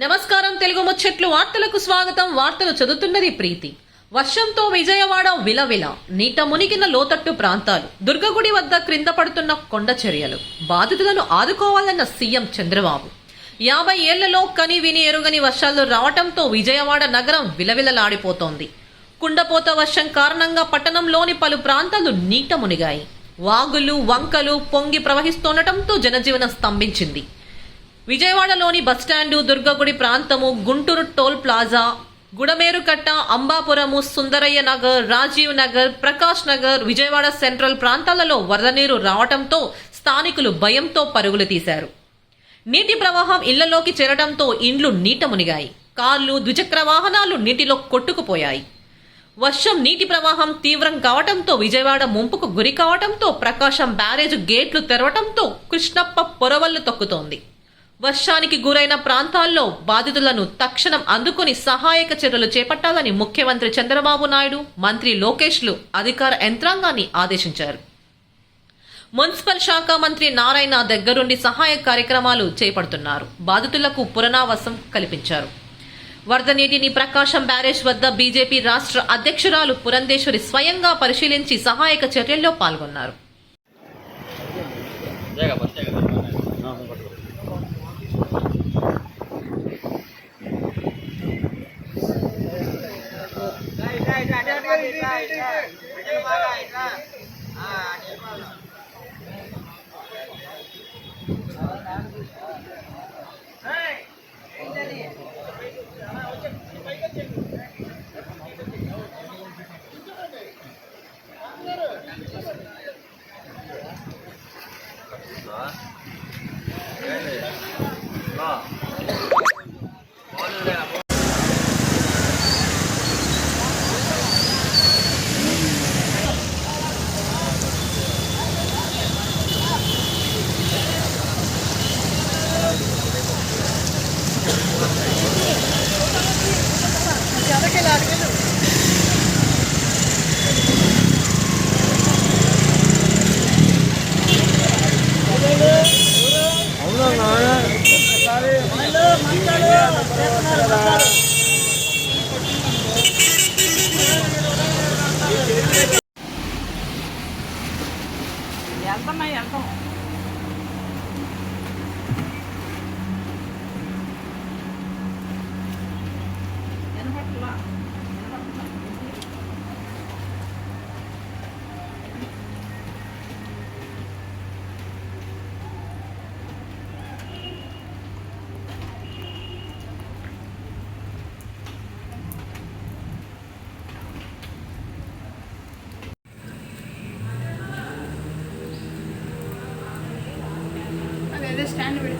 నమస్కారం తెలుగు ముచ్చట్లు వార్తలకు స్వాగతం. వార్తలు చదువుతున్నది ప్రీతి. వర్షంతో విజయవాడ విలవిల. నీట మునిగిన లోతట్టు ప్రాంతాలు. దుర్గగుడి వద్ద క్రింద పడుతున్న కొండ చర్యలు. బాధితులను ఆదుకోవాలన్న సీఎం చంద్రబాబు. యాభై ఏళ్ళలో కని విని ఎరుగని వర్షాలు రావటంతో విజయవాడ నగరం విలవిలలాడిపోతోంది. కుండపోత వర్షం కారణంగా పట్టణంలోని పలు ప్రాంతాలు నీట మునిగాయి. వాగులు వంకలు పొంగి ప్రవహిస్తుండటంతో జనజీవనం స్తంభించింది. విజయవాడలోని బస్టాండు దుర్గగుడి ప్రాంతము Guntur toll plaza Gudamerukatta Ambapuram Sundarayya Nagar Rajiv Nagar Prakash Nagar Vijayawada central ప్రాంతాలలో వరద నీరు రావటంతో స్థానికులు భయంతో పరుగులు తీశారు. నీటి ప్రవాహం ఇళ్ళలోకి చేరడంతో ఇండ్లు నీట మునిగాయి. కార్లు ద్విచక్ర వాహనాలు నీటిలో కొట్టుకుపోయాయి. వర్షం నీటి ప్రవాహం తీవ్రం కావటంతో విజయవాడ ముంపుకు గురి కావటంతో ప్రకాశం బ్యారేజ్ గేట్లు తెరవటంతో కృష్ణప్ప పొరవళ్ళు తొక్కుతోంది. వర్షానికి గురైన ప్రాంతాల్లో బాధితులను తక్షణం అందుకుని సహాయక చర్యలు చేపట్టాలని ముఖ్యమంత్రి చంద్రబాబు నాయుడు మంత్రి లోకేష్లు అధికార యంత్రాంగాన్ని ఆదేశించారు. మున్సిపల్ శాఖ మంత్రి నారాయణ దగ్గరుండి సహాయ కార్యక్రమాలు చేపడుతున్నారు. బాధితులకు పునరావాసం కల్పించారు. వరద నీటిని ప్రకాశం బ్యారేజ్ వద్ద బీజేపీ రాష్ట్ర అధ్యక్షురాలు పురంధేశ్వరి స్వయంగా పరిశీలించి సహాయక చర్యల్లో పాల్గొన్నారు. 啊你看是吧？ఎంతమ్మా ఎంత standard